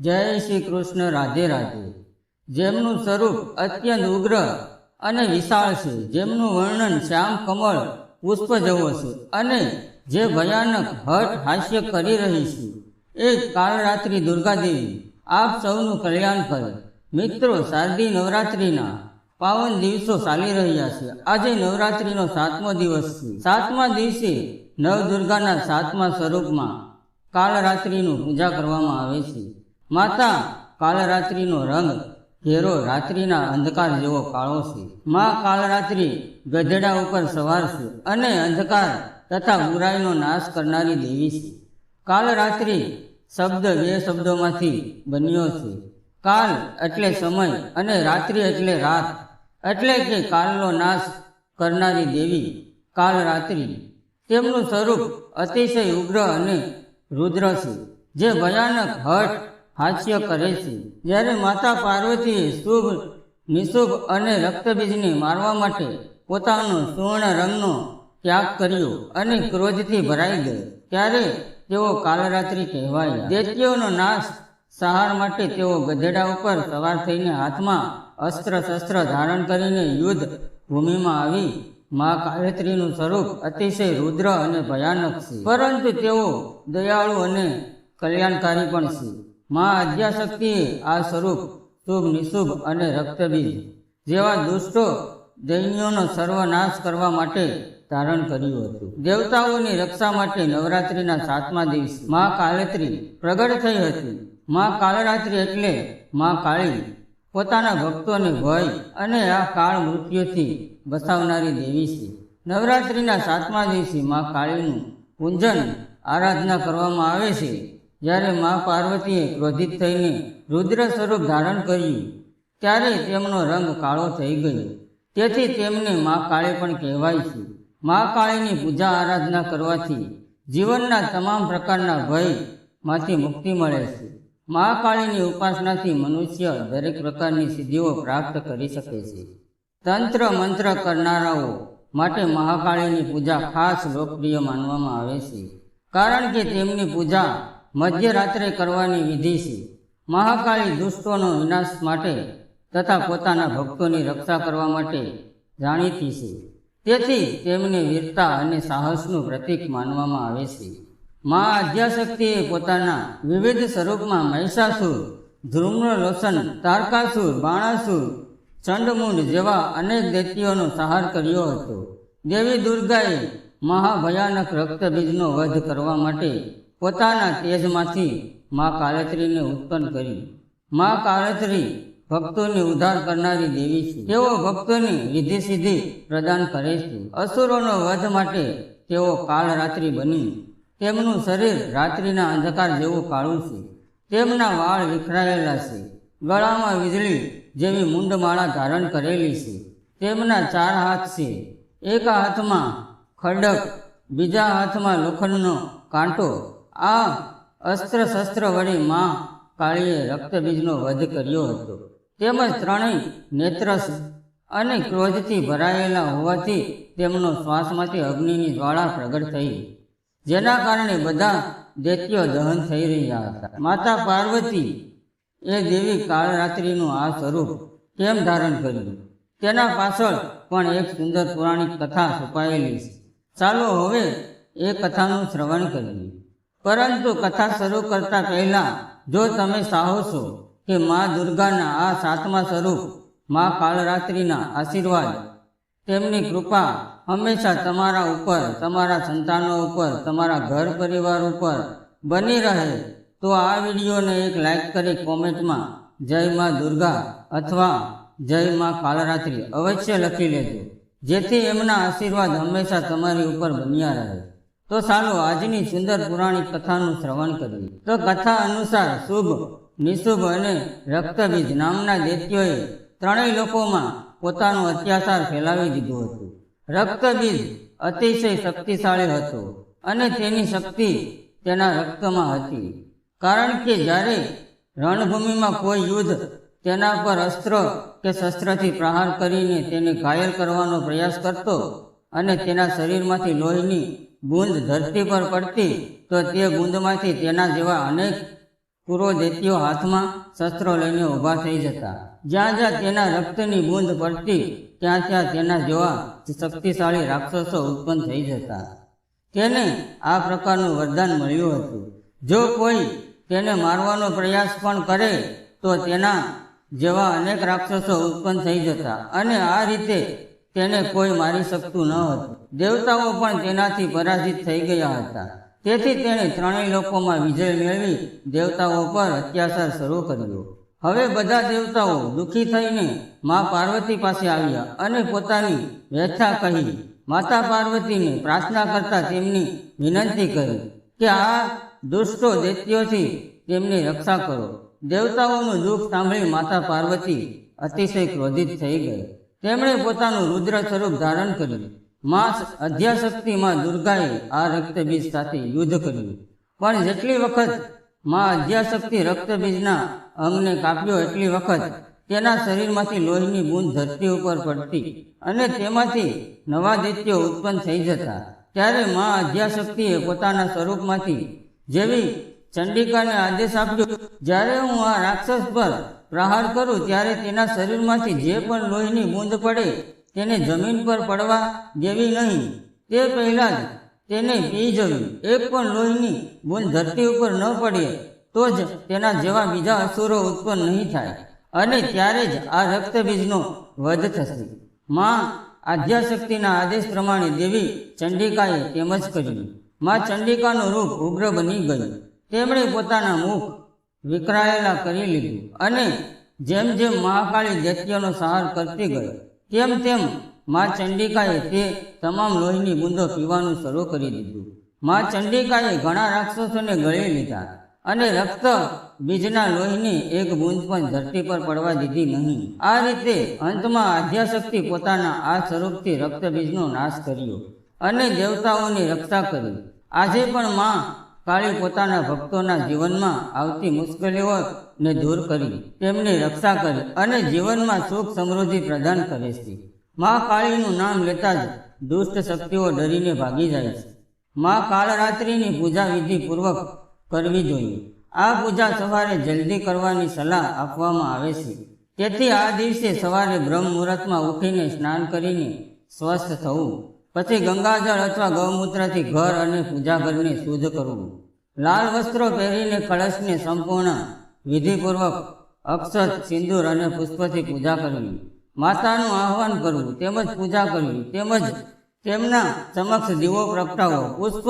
જય શ્રી કૃષ્ણ, રાધે રાધે. જેમનું સ્વરૂપ અત્યંત ઉગ્ર અને વિશાળ છે, જેમનું વર્ણન શ્યામ કમળ પુષ્પ જેવો છે અને જે ભયાનક હટ હાસ્ય કરી રહી છે. એ કાળરાત્રિ દુર્ગાદેવી, આપ સૌનું કલ્યાણ કરે. મિત્રો, શારદી નવરાત્રિના પાવન દિવસો ચાલી રહ્યા છે. આજે નવરાત્રિનો સાતમો દિવસ છે. સાતમા દિવસે નવદુર્ગાના સાતમા સ્વરૂપમાં કાળરાત્રિનું પૂજા કરવામાં આવે છે. માતા કાળરાત્રિનો રંગ ઘેરો રાત્રિના અંધકાર જેવો કાળો છે. માં કાળરાત્રિ ગધેડા ઉપર સવાર છે અને અંધકાર તથા બુરાઈનો નાશ કરનારી દેવી છે. કાળરાત્રિ શબ્દ બે શબ્દોમાંથી બન્યો છે. કાલ એટલે સમય અને રાત્રિ એટલે રાત. એટલે કે કાલનો નાશ કરનારી દેવી કાળરાત્રિ તેમનું સ્વરૂપ અતિશય ઉગ્ર અને રુદ્ર છે, જે ભયાનક હઠ હાસ્ય કરે છે. જ્યારે માતા પાર્વતીએ શુભ, નિશુભ અને રક્તબીજને મારવા માટે પોતાનો સુવર્ણ રંગનો ત્યાગ કર્યો અને ક્રોધથી ભરાઈ ગઈ ત્યારે તેઓ કાલરાત્રિ કહેવાય. દૈત્યોનો નાશ સહાર માટે તેઓ ગધેડા ઉપર સવાર થઈને હાથમાં અસ્ત્ર શસ્ત્ર ધારણ કરીને યુદ્ધ ભૂમિમાં આવી. મા કાળેત્રીનું સ્વરૂપ અતિશય રુદ્ર અને ભયાનક છે. પરંતુ તેઓ દયાળુ અને કલ્યાણકારી પણ છે. મા આદ્યાશક્તિએ આ સ્વરૂપ શુભ, નિશુભ અને રક્તબીજ જેવા દુષ્ટો દૈન્યોનો સર્વનાશ કરવા માટે ધારણ કર્યું હતું. દેવતાઓની રક્ષા માટે નવરાત્રિના સાતમા દિવસ મા કાલત્રી પ્રગટ થઈ હતી. મા કાળરાત્રિ એટલે મા કાળી. પોતાના ભક્તોને ભય અને આ કાળ મૃત્યુથી બસાવનારી દેવી છે. નવરાત્રિના સાતમા દિવસે મા કાળીનું પૂંજન, આરાધના કરવામાં આવે છે. જ્યારે મા પાર્વતીએ ક્રોધિત થઈને રુદ્ર સ્વરૂપ ધારણ કર્યું, ત્યારે તેમનો રંગ કાળો થઈ ગયો. તેથી તેમને મા કાળે પણ કહેવાય છે, મા કાળીની પૂજા આરાધના કરવાથી જીવનના તમામ પ્રકારના ભયમાંથી મુક્તિ મળે છે. મા કાળીની ઉપાસનાથી મનુષ્ય દરેક પ્રકારની સિદ્ધિઓ પ્રાપ્ત કરી શકે છે. તંત્ર મંત્ર કરનારાઓ માટે મહાકાળીની પૂજા ખાસ લોકપ્રિય માનવામાં આવે છે. કારણ કે તેમની પૂજા મધ્યરાત્રે કરવાની વિધિ છે. મહાકાળી દુષ્ટોનો વિનાશ માટે તથા પોતાના ભક્તોની રક્ષા કરવા માટે જાણીતી છે. તેથી તેમને વીરતા અને સાહસનું પ્રતીક માનવામાં આવે છે. મા અધ્યાશક્તિએ પોતાના વિવિધ સ્વરૂપમાં મહિષાસુર ધ્રુમ્રલોચન તારકાસુર, બાણાસુર, ચંડમુંડ જેવા અનેક દૈત્યોનો સહાર કર્યો હતો. દેવી દુર્ગાએ મહાભયાનક રક્તબીજનો વધ કરવા માટે પોતાના તેજમાંથી મા કાળત્રીને ઉત્પન્ન કરી મા કાળત્રી ભક્તોને ઉદ્ધાર કરનારી દેવી છે. તેઓ ભક્તોને વિધિ સિદ્ધિ પ્રદાન કરે છે. અસુરોનો વધ માટે તેઓ કાળરાત્રિ બની. તેમનું શરીર રાત્રિના અંધકાર જેવું કાળું છે. તેમના વાળ વિખરાયેલા છે. ગળામાં વીજળી જેવી મુંડમાળા ધારણ કરેલી છે. તેમના ચાર હાથ છે. એક હાથમાં ખડક, બીજા હાથમાં લોખંડનો કાંટો આ અસ્ત્ર શસ્ત્ર વડે માં કાળીએ રક્તબીજનો વધ કર્યો હતો. તેમજ ત્રણેય નેત્ર અને ક્રોધથી ભરાયેલા હોવાથી તેમનો શ્વાસમાંથી અગ્નિની જ્વાળા પ્રગટ થઈ. જેના કારણે બધા દૈત્યો દહન થઈ રહ્યા હતા. માતા પાર્વતી એ દેવી કાળરાત્રિનું આ સ્વરૂપ કેમ ધારણ કર્યું? તેના પાછળ પણ એક સુંદર પૌરાણિક કથા છુપાયેલી છે. ચાલો હવે એ કથાનું શ્રવણ કરીએ. પરંતુ કથા શરૂ કરતા પહેલા, જો તમે ચાહો છો કે મા દુર્ગાના આ સાતમા સ્વરૂપ, મા કાળરાત્રિના આશીર્વાદ, તેમની કૃપા હંમેશા તમારા ઉપર, તમારા સંતાનો ઉપર, તમારા ઘર પરિવાર ઉપર બની રહે, તો આ વિડીયોને એક લાઈક કરી કોમેન્ટમાં જય મા દુર્ગા અથવા જય મા કાળરાત્રિ અવશ્ય લખી લેજો, જેથી એમના આશીર્વાદ હંમેશા તમારી ઉપર બન્યા રહે. તો ચાલો આજની સુંદર પુરાણી કથાનું શ્રવણ કરીએ. તો કથા અનુસાર શુભ, નિશુભ અને રક્તબીજ નામના દૈત્યોએ ત્રણેય લોકોમાં પોતાનો અત્યાચાર ફેલાવી દીધું હતું. રક્તબીજ અતિશય શક્તિશાળી હતો અને તેની શક્તિ તેના રક્તમાં હતી. કારણ કે જ્યારે રણભૂમિમાં કોઈ યુદ્ધ તેના પર અસ્ત્ર કે શસ્ત્રથી પ્રહાર કરીને તેને ઘાયલ કરવાનો પ્રયાસ કરતો અને તેના શરીરમાંથી લોહીની બૂંદ ધરતી પર પડતી તો તે બૂંદમાંથી તેના જેવા અનેક પૂર્વ હાથમાં શસ્ત્રો લઈને ઊભા થઈ જતા. જ્યાં જ્યાં તેના રક્તની બૂંદ પડતી, ત્યાં ત્યાં તેના જેવા શક્તિશાળી રાક્ષસો ઉત્પન્ન થઈ જતા. તેને આ પ્રકારનું વરદાન મળ્યું હતું. જો કોઈ તેને મારવાનો પ્રયાસ પણ કરે, તો તેના જેવા અનેક રાક્ષસો ઉત્પન્ન થઈ જતા. અને આ રીતે તેને કોઈ મારી શકતું ન હતું. દેવતાઓ પણ તેનાથી પરાજિત થઈ ગયા હતા. તેથી તેણે ત્રણેય લોકોમાં વિજય મેળવી દેવતાઓ પર અત્યાચાર શરૂ કર્યો. હવે બધા દેવતાઓ દુઃખી થઈને મા પાર્વતી પાસે આવ્યા અને પોતાની વ્યથા કહી માતા પાર્વતીને પ્રાર્થના કરતા તેમની વિનંતી કરી કે આ દુષ્ટો દૈત્યોથી તેમની રક્ષા કરો. દેવતાઓનું દુઃખ સાંભળી માતા પાર્વતી અતિશય ક્રોધિત થઈ ગઈ. તેમણે પોતાનું રુદ્ર સ્વરૂપ ધારણ કર્યું. માં અધ્યાશક્તિ માં દુર્ગાએ આ રક્તબીજ સાથે યુદ્ધ કર્યું. પણ જેટલી વખત મા અધ્યાશક્તિ રક્તબીજના અંગને કાપ્યો, એટલી વખત તેના શરીરમાંથી લોહીની બૂંદ ધરતી ઉપર પડતી અને તેમાંથી નવા દૈત્યો ઉત્પન્ન થઈ જતા. ત્યારે મા અધ્યાશક્તિએ પોતાના સ્વરૂપમાંથી જેવી ચંડિકાને આદેશ આપ્યો, જ્યારે હું આ રાક્ષસ પર પ્રહાર કરું ત્યારે તેના શરીરમાંથી જે પણ લોહીની બૂંદ પડે તેને જમીન પર પડવા દેવી નહીં. તે પહેલાં જ તેને પી જવી એક પણ લોહીની બૂંદ ધરતી ઉપર ન પડે તો જ તેના જેવા બીજા અસુરો ઉત્પન્ન નહીં થાય અને ત્યારે જ આ રક્તબીજનો વધ થશે. માં આધ્યાશક્તિના આદેશ પ્રમાણે દેવી ચંડિકાએ તેમ જ કર્યું. માં ચંડિકાનું રૂપ ઉગ્ર બની ગયું. તેમણે પોતાના મુખ વિકરાયેલા કરી લીધું અને જેમ જેમ મહાકાળી દૈત્યનો સહાર કરતી ગઈ, તેમ તેમ મા ચંડિકાએ તે તમામ લોહીની બૂંદો પીવાનું શરૂ કરી દીધું. મા ચંડિકાએ ઘણા રાક્ષસોને ગળી લીધા અને રક્ત બીજના લોહીની એક બૂંદ પણ ધરતી પર પડવા દીધી નહીં. આ રીતે અંતમાં આધ્યાશક્તિ પોતાના આ સ્વરૂપથી રક્તબીજનો નાશ કર્યો અને દેવતાઓની રક્ષા કરી. આજે પણ માં કાળી પોતાના ભક્તોના જીવનમાં આવતી મુશ્કેલીઓને દૂર કરી, તેમની રક્ષા કરી અને જીવનમાં સુખ સમૃદ્ધિ પ્રદાન કરે છે. મા કાળીનું નામ લેતા જ દુષ્ટ શક્તિઓ ડરીને ભાગી જાય છે. મા કાળરાત્રિની પૂજા વિધિપૂર્વક કરવી જોઈએ. આ પૂજા સવારે જલ્દી કરવાની સલાહ આપવામાં આવે છે. તેથી આ દિવસે સવારે બ્રહ્મ મુહૂર્તમાં ઉઠીને સ્નાન કરીને સ્વસ્થ થવું. પછી ગંગાજળ અથવા ગૌમૂત્રથી ઘર અને પૂજા ઘરને શુદ્ધ કરવું. લાલ વસ્ત્રો પહેરીને કળશને સંપૂર્ણ વિધિપૂર્વક અક્ષત, સિંદૂર અને પુષ્પથી પૂજા કરવી. માતાનું આહવાન કરવું, તેમજ પૂજા કરવી, તેમજ તેમના સમક્ષ દીવો પ્રગટાવો પુષ્પ,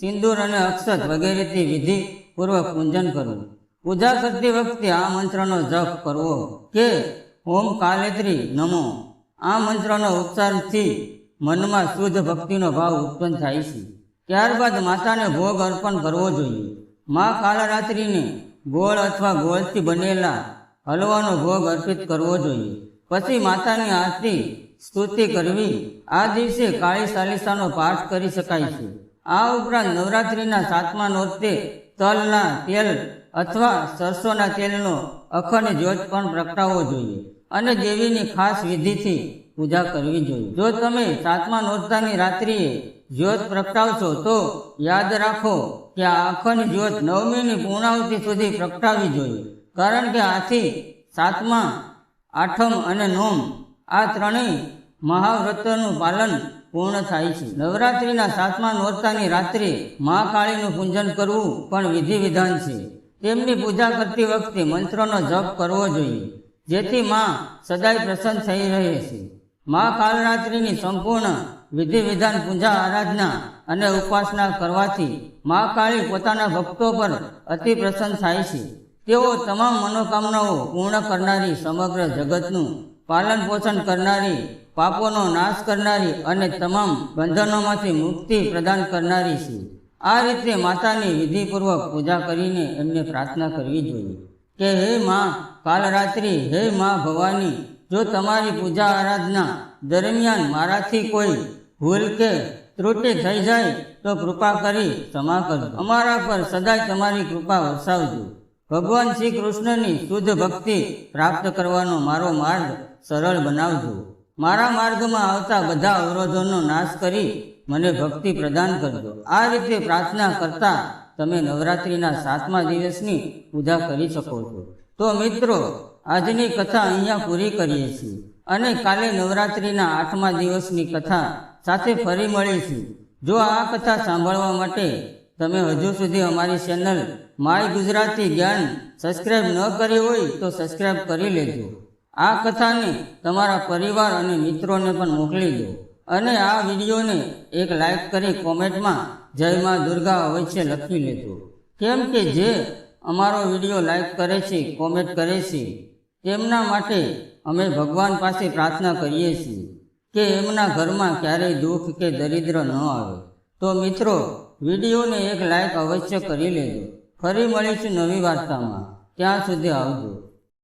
સિંદૂર અને અક્ષત વગેરેથી વિધિપૂર્વક પૂજન કરવું. પૂજા કરતી વખતે આ મંત્રનો જપ કરવો કે, ઓમ કાલેત્રી નમો. આ મંત્રનો ઉચ્ચારથી મનમાં શુદ્ધ ભક્તિનો ભાવ ઉત્પન્ન થાય છે. ત્યારબાદ માતાને ભોગ અર્પણ કરવો જોઈએ. મા કાળરાત્રિને ગોળ અથવા ગોળથી બનેલા હલવાનો ભોગ અર્પિત કરવો જોઈએ. પછી માતાની આરતી, સ્તુતિ કરવી. આ દિવસે કાળી ચાલીસાનો પાઠ કરી શકાય છે. આ ઉપરાંત નવરાત્રિના સાતમા નોરતે તલના તેલ અથવા સરસોના તેલનો અખંડ જ્યોત પણ પ્રગટાવવો જોઈએ. અને દેવીની ખાસ વિધિથી પૂજા કરવી જોઈએ. જો તમે સાતમા નોરતાની રાત્રિએ જ્યોત પ્રગટાવશો, તો યાદ રાખો કે આ જ્યોત નવમીની પૂર્ણાવતિ સુધી પ્રગટાવવી જોઈએ. કારણ કે આથી સાતમા, આઠમ અને નોમ આ ત્રણેય મહાવ્રતનું પાલન પૂર્ણ થાય છે. નવરાત્રિના સાતમા નોરતાની રાત્રે મહાકાળીનું પૂજન કરવું પણ વિધિ વિધાન છે. તેમની પૂજા કરતી વખતે મંત્રનો જપ કરવો જોઈએ, જેથી માં સદાય પ્રસન્ન થઈ રહે છે. મા કાલરાત્રિની સંપૂર્ણ વિધિ વિધાન પૂજા આરાધના અને ઉપાસના કરવાથી મા કાળી પોતાના ભક્તો પર અતિ પ્રસન્ન થાય છે. તેઓ તમામ મનોકામનાઓ પૂર્ણ કરનારી સમગ્ર જગતનું પાલન પોષણ કરનારી, પાપોનો નાશ કરનારી અને તમામ બંધનોમાંથી મુક્તિ પ્રદાન કરનારી છે. આ રીતે માતાની વિધિપૂર્વક પૂજા કરીને એમને પ્રાર્થના કરવી જોઈએ કે હે મા કાલરાત્રિ, હે મા ભવાની જો તમારી પૂજા આરાધના દરમિયાન મારાથી કોઈ ભૂલ કે ત્રુટિ થઈ જાય, તો કૃપા કરી ક્ષમા કરજો. અમારા પર સદાય તમારી કૃપા વરસાવજો. ભગવાન શ્રી કૃષ્ણની શુદ્ધ ભક્તિ પ્રાપ્ત કરવાનો મારો માર્ગ સરળ બનાવજો. મારા માર્ગમાં આવતા બધા અવરોધોનો નાશ કરી મને ભક્તિ પ્રદાન કરજો. આ રીતે પ્રાર્થના કરતા તમે નવરાત્રિના સાતમા દિવસની પૂજા કરી શકો છો. તો મિત્રો આજની કથા અહીંયા પૂરી કરીએ છીએ. અને કાલે નવરાત્રિના આઠમા દિવસની કથા સાથે ફરી મળીશું. જો આ કથા સાંભળવા માટે તમે હજુ સુધી અમારી ચેનલ માય ગુજરાતી જ્ઞાન સબસ્ક્રાઇબ ન કરી હોય તો સબસ્ક્રાઇબ કરી લેજો. આ કથાને તમારા પરિવાર અને મિત્રોને પણ મોકલી દો. અને આ વિડીયોને એક લાઈક કરી કોમેન્ટમાં જય માં દુર્ગા અવશ્ય લખી લેજો. કેમ કે જે અમારો વીડિયો લાઈક કરે છે, કોમેન્ટ કરે છે તેમના માટે અમે ભગવાન પાસે પ્રાર્થના કરીએ છીએ કે એમના ઘરમાં ક્યારેય દુઃખ કે દરિદ્ર ન આવે. તો મિત્રો, વિડીયોને એક લાઈક અવશ્ય કરી લેજો. ફરી મળીશું નવી વાર્તામાં. ત્યાં સુધી આવજો.